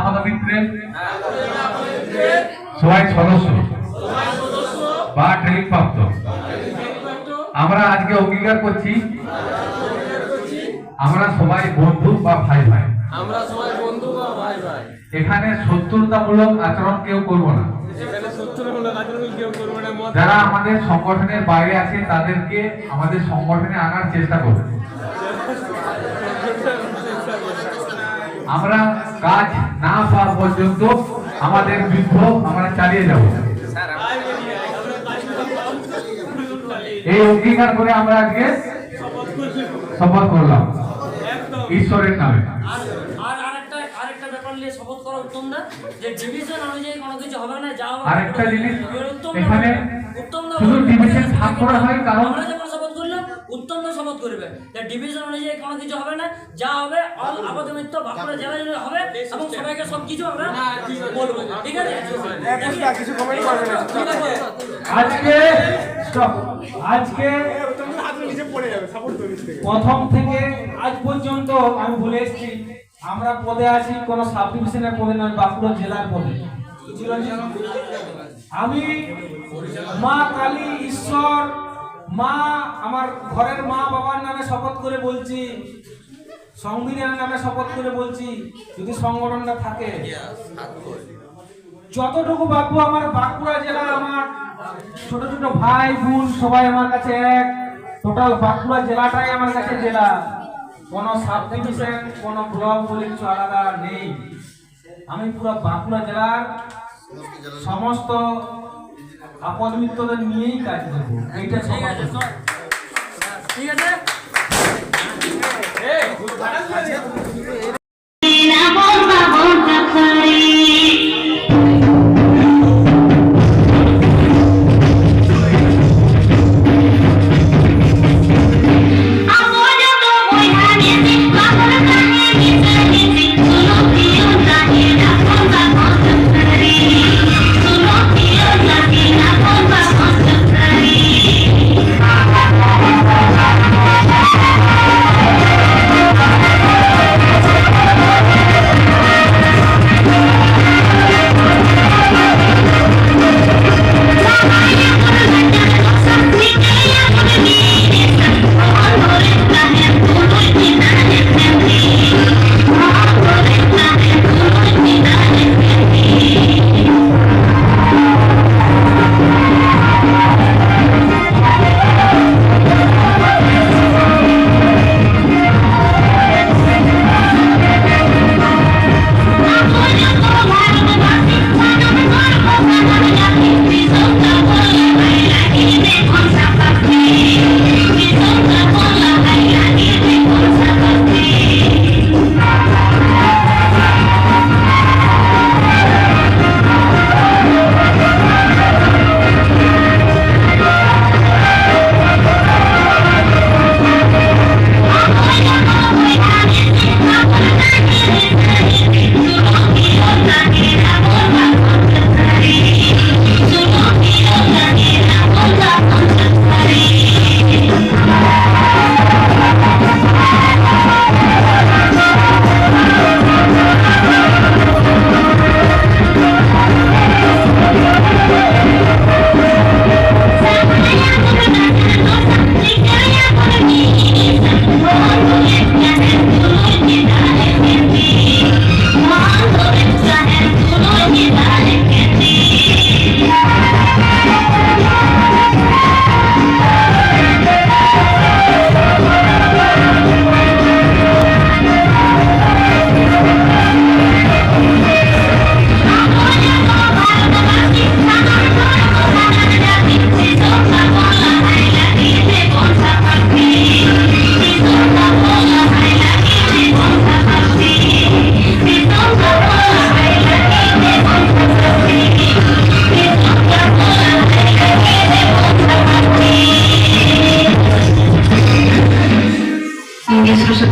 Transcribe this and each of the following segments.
আপাতমিত্রের সবাই সদস্য। বা ট্রেনিং প্রাপ্ত। আমরা আজকে অঙ্গীকার করছি আমরা সবাই বন্ধু বা ভাই ভাই। আমরা সবাই বন্ধু বা ভাই ভাই। এখানে শত্রুতামূলক আচরণ কেউ করব না। যারা আমাদের সংগঠনের বাইরে আছে তাদেরকে আমাদের সংগঠনে আনার চেষ্টা করবে। আমরা কাজ না পাওয়া পর্যন্ত আমাদের যুদ্ধ আমরা চালিয়ে যাব। এই অঙ্গীকার করে আমরা আজকে শপথ করলাম। ঈশ্বরের নামে। আর আর আরেকটা আরেকটা ব্যাপার নিয়ে শপথ করা উত্তম যে ডিভিশন অনুযায়ী কোনো কিছু হবে না যা আরেকটা জিনিস এখানে শুধু division ভাগ করা হয় কারণ- করবে ডিভিশন অনুযায়ী কোনো কিছু হবে না যা হবে অল বাঁকুড়া হবে এবং সবাইকে সব কিছু আমরা বলব ঠিক আছে কিছু কমেন্ট করবে না ঠিক আছে আজকে. আজকে প্রথম থেকে আজ পর্যন্ত আমি বলে এসেছি আমরা পদে আছি কোন সাব ডিভিশনের পদে নয় বাঁকুড়া জেলার পদে আমি মা কালী ঈশ্বর মা, আমার ঘরের মা বাবার নামে শপথ করে বলছি সংবিধানের নামে শপথ করে বলছি, যদি সংগঠনটা থাকে। যতটুকু বাপু আমার বাঁকুড়া জেলা আমার ছোট ছোট ভাই, বোন সবাই আমার কাছে এক। টোটাল বাঁকুড়া জেলাটাই আমার কাছে জেলা। কোন সাব ডিভিশন কোন ব্লক বলে কিছু আলাদা নেই। আমি পুরো বাঁকুড়া জেলার সমস্ত আপদ মিত্রদের নিয়েই কাজ করব। এইটা ঠিক আছে ঠিক আছে?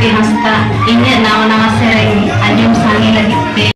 hasta inya naon na nga sering eh. anyong sangin lagi